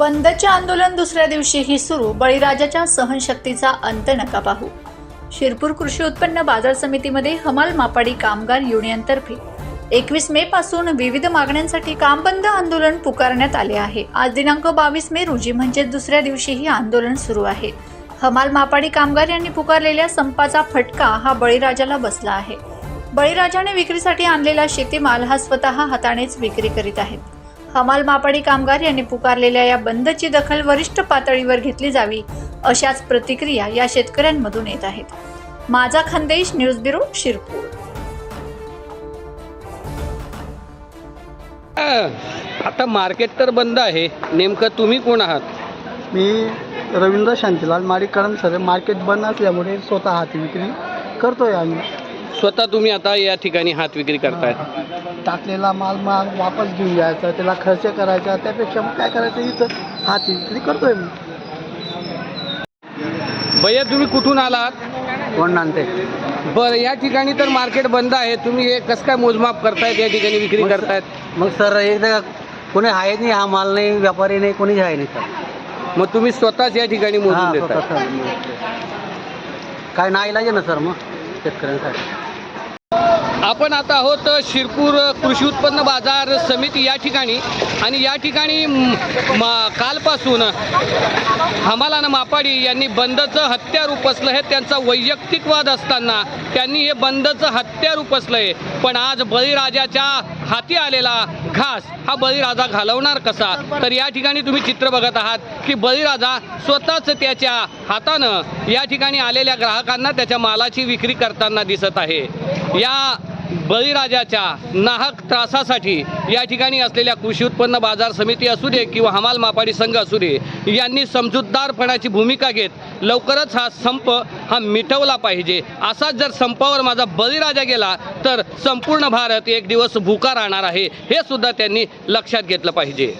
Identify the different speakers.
Speaker 1: बंदचे आंदोलन दुसऱ्या दिवशीही सुरू. बळीराजाच्या सहनशक्तीचा अंत नका पाहू. शिरपूर कृषी उत्पन्न बाजार समितीमध्ये हमाल मापाडी कामगार युनियनतर्फे एकवीस मे पासून विविध मागण्यांसाठी काम बंद आंदोलन पुकारण्यात आले आहे. आज दिनांक बावीस मे रोजी म्हणजे दुसऱ्या दिवशीही आंदोलन सुरू आहे. हमाल मापाडी कामगार यांनी पुकारलेल्या संपाचा फटका हा बळीराजाला बसला आहे. बळीराजाने विक्रीसाठी आणलेला शेतीमाल हा स्वतः हातानेच विक्री करीत आहेत. हमाल मापाडी कामगार यांनी पुकारलेल्या या बंदची दखल वरिष्ठ पातळीवर घेतली जावी अशाच प्रतिक्रिया या शेतकऱ्यांमधून येत आहेत. माझा खानदेश न्यूज ब्युरो शिरपूर.
Speaker 2: आता मार्केट तर बंद आहे. नेमकं तुम्ही कोण आहात?
Speaker 3: मी रवींद्र शांतीलाल कळम सर मार्केट बंद असल्यामुळे स्वतः हाती विक्री करतोय आम्ही.
Speaker 2: स्वतः तुम्ही आता या ठिकाणी हात विक्री करतायत
Speaker 3: टाकलेला माल माल वापस घेऊन जायचा त्याला खर्च करायचा त्यापेक्षा मग काय करायचं इथं? हाती विक्री करतोय मी.
Speaker 2: भैया तुम्ही कुठून आलात?
Speaker 3: कोण नांदते
Speaker 2: बरं या ठिकाणी तर मार्केट बंद आहे. तुम्ही हे कसं काय मोजमाप करतायत या ठिकाणी विक्री करतायत?
Speaker 3: मग सर एकदा कोणी आहे नाही हा माल नाही व्यापारी नाही कोणीच आहे नाही सर.
Speaker 2: मग तुम्ही स्वतःच या ठिकाणी मोजून
Speaker 3: हा,
Speaker 2: देताय.
Speaker 3: स्वतः सर. काय नाही आहे ना सर मग. शेतकऱ्यांसाठी.
Speaker 2: आपण आता आहोत शिरपूर कृषी उत्पन्न बाजार समिती या ठिकाणी. आणि या ठिकाणी कालपासून हमालान मापाडी यांनी बंदचं हत्यार उपसलं हे त्यांचा वैयक्तिक वाद असताना त्यांनी हे बंदचं हत्यार उपसलं आहे पण आज बळीराजाच्या हाती आलेला घास हा बळीराजा घालवणार कसा? तर या ठिकाणी तुम्ही चित्र बघत आहात की बळीराजा स्वतःच त्याच्या हातानं या ठिकाणी आलेल्या ग्राहकांना त्याच्या मालाची विक्री करताना दिसत आहे. या बळीराजाच्या नाहक त्रासासाठी या ठिकाणी असलेल्या कृषी उत्पन्न बाजार समिती असू दे किंवा हमाल मापाडी संघ असू दे यांनी समजूतदारपणाची भूमिका घेत लवकरच हा संप हा मिटवला पाहिजे. असाच जर संपावर माझा बळीराजा गेला तर संपूर्ण भारत एक दिवस भुका राहणार आहे. हे सुद्धा त्यांनी लक्षात घेतलं पाहिजे.